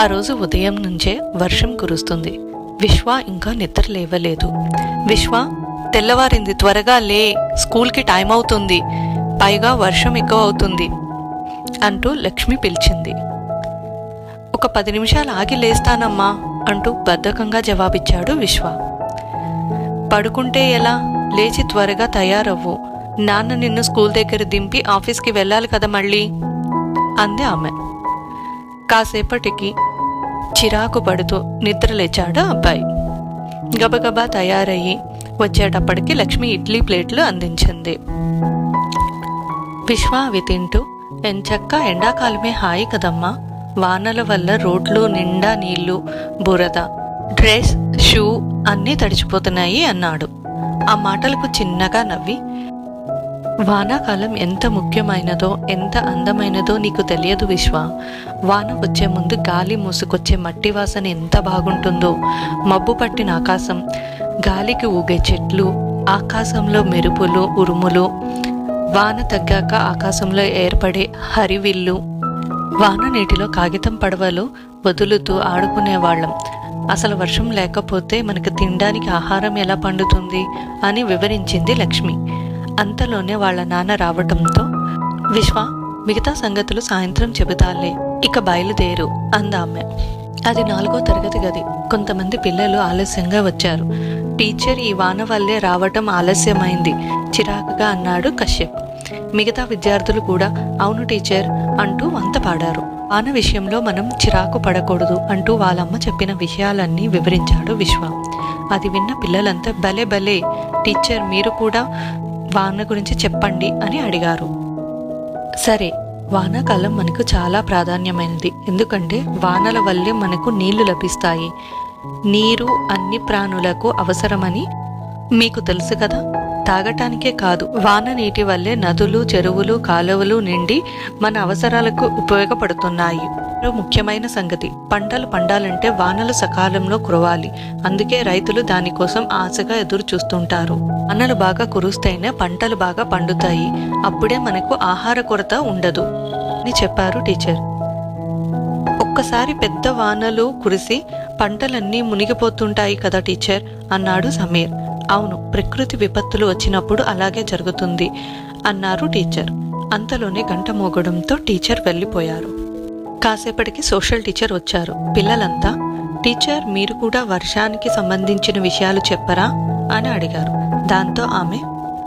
ఆ రోజు ఉదయం నుంచే వర్షం కురుస్తుంది. విశ్వ ఇంకా నిద్ర లేవలేదు. విశ్వ తెల్లవారింది త్వరగా లే స్కూల్కి టైం అవుతుంది. పైగా వర్షం ఎక్కువ అవుతుంది అంటూ లక్ష్మి పిలిచింది. ఒక పది నిమిషాలు ఆగి లేస్తానమ్మా అంటూ బద్ధకంగా జవాబిచ్చాడు విశ్వ. పడుకుంటే ఎలా? లేచి త్వరగా తయారవ్వు. నాన్న నిన్ను స్కూల్ దగ్గర దింపి ఆఫీస్కి వెళ్ళాలి కదా మళ్ళీ? అంది ఆమె. కాసేపటికి చిరాకు పడుతూ నిద్రలేచాడు అబ్బాయి. గబగబా తయారయ్యి వచ్చేటప్పటికి లక్ష్మి ఇడ్లీ ప్లేట్లు అందించింది. విశ్వ అవి తింటూ ఎంచక్క ఎండాకాలమే హాయి కదమ్మా. వానల వల్ల రోడ్లు నిండా నీళ్ళు బురద డ్రెస్ షూ అన్నీ తడిచిపోతున్నాయి అన్నాడు. ఆ మాటలకు చిన్నగా నవ్వి వానాకాలం ఎంత ముఖ్యమైనదో ఎంత అందమైనదో నీకు తెలియదు విశ్వ. వాన వచ్చే ముందు గాలి మూసుకొచ్చే మట్టి వాసన ఎంత బాగుంటుందో. మబ్బు పట్టిన ఆకాశం గాలికి ఊగే చెట్లు ఆకాశంలో మెరుపులు ఉరుములు. వాన తగ్గాక ఆకాశంలో ఏర్పడే హరివిల్లు. వాన నీటిలో కాగితం పడవలు వదులుతూ ఆడుకునేవాళ్ళం అసలు వర్షం లేకపోతే మనకు తినడానికి ఆహారం ఎలా పండుతుంది అని వివరించింది లక్ష్మి. అంతలోనే వాళ్ళ నాన్న రావటంతో విశ్వ మిగతా సంగతులు సాయంత్రం చెబుతాలే. ఇక బయలుదేరు అందామె. అది నాలుగో తరగతి గది. కొంతమంది పిల్లలు ఆలస్యంగా వచ్చారు. టీచర్ ఈ వాన వల్లే రావటం ఆలస్యమైంది. చిరాకుగా అన్నాడు కశ్యప్. మిగతా విద్యార్థులు కూడా అవును టీచర్ అంటూ వంత పాడారు. వాన విషయంలో మనం చిరాకు పడకూడదు అంటూ వాళ్ళమ్మ చెప్పిన విషయాలన్నీ వివరించాడు విశ్వ. అది విన్న పిల్లలంతా భలే భలే. టీచర్ మీరు కూడా వాన గురించి చెప్పండి అని అడిగారు. సరే వానాకాలం మనకు చాలా ప్రాధాన్యమైనది. ఎందుకంటే వానల వల్లే మనకు నీళ్ళు లభిస్తాయి. నీరు అన్ని ప్రాణులకు అవసరమని మీకు తెలుసు కదా? తాగటానికే కాదు వాన నీటి వల్లే నదులు చెరువులు కాలువలు నిండి మన అవసరాలకు ఉపయోగపడుతున్నాయి. ముఖ్యమైన సంగతి పంటలు పండాలంటే వానలు సకాలంలో కురవాలి. అందుకే రైతులు దానికోసం ఆశగా ఎదురు చూస్తుంటారు. వానలు బాగా కురుస్తేనే పంటలు బాగా పండుతాయి. అప్పుడే మనకు ఆహార కొరత ఉండదు అని చెప్పారు టీచర్. ఒక్కసారి పెద్ద వానలు కురిసి పంటలన్నీ మునిగిపోతుంటాయి కదా టీచర్ అన్నాడు సమీర్. అవును ప్రకృతి విపత్తులు వచ్చినప్పుడు అలాగే జరుగుతుంది అన్నారు టీచర్. అంతలోనే గంట మోగడంతో టీచర్ వెళ్ళిపోయారు. కాసేపటికి సోషల్ టీచర్ వచ్చారు. పిల్లలంతా టీచర్ మీరు కూడా వర్షానికి సంబంధించిన విషయాలు చెప్పరా? అని అడిగారు. దాంతో ఆమె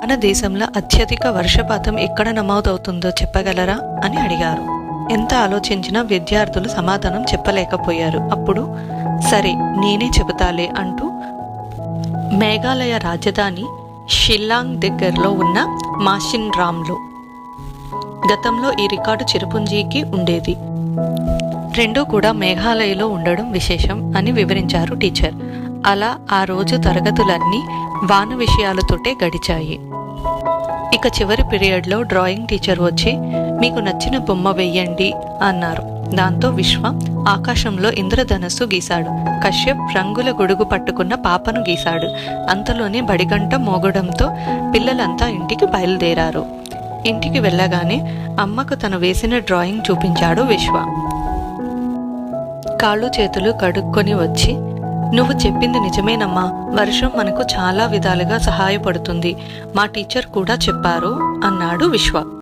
మన దేశంలో అత్యధిక వర్షపాతం ఎక్కడ నమోదవుతుందో చెప్పగలరా? అని అడిగారు. ఎంత ఆలోచించినా విద్యార్థులు సమాధానం చెప్పలేకపోయారు. అప్పుడు సరే నేనే చెబుతాలే అంటూ మేఘాలయ రాజధాని షిల్లాంగ్ దగ్గరలో ఉన్న మాషిన్ రామ్లో గతంలో ఈ రికార్డు చిరుపుంజీకి ఉండేది. రెండూ కూడా మేఘాలయలో ఉండడం విశేషం అని వివరించారు టీచర్. అలా ఆ రోజు తరగతులన్నీ వాన విషయాలతోటే గడిచాయి. ఇక చివరి పీరియడ్లో డ్రాయింగ్ టీచర్ వచ్చి మీకు నచ్చిన బొమ్మ వెయ్యండి అన్నారు. దాంతో విశ్వ ఆకాశంలో ఇంద్రధనస్సు గీశాడు. కశ్యప్ రంగుల గొడుగు పట్టుకున్న పాపను గీశాడు. అంతలోనే బడిగంట మోగడంతో పిల్లలంతా ఇంటికి బయలుదేరారు. ఇంటికి వెళ్ళగానే అమ్మకు తను వేసిన డ్రాయింగ్ చూపించాడు విశ్వ. కాళ్ళు చేతులు కడుక్కొని వచ్చి నువ్వు చెప్పింది నిజమేనమ్మా. వర్షం మనకు చాలా విధాలుగా సహాయపడుతుంది. మా టీచర్ కూడా చెప్పారు అన్నాడు విశ్వ.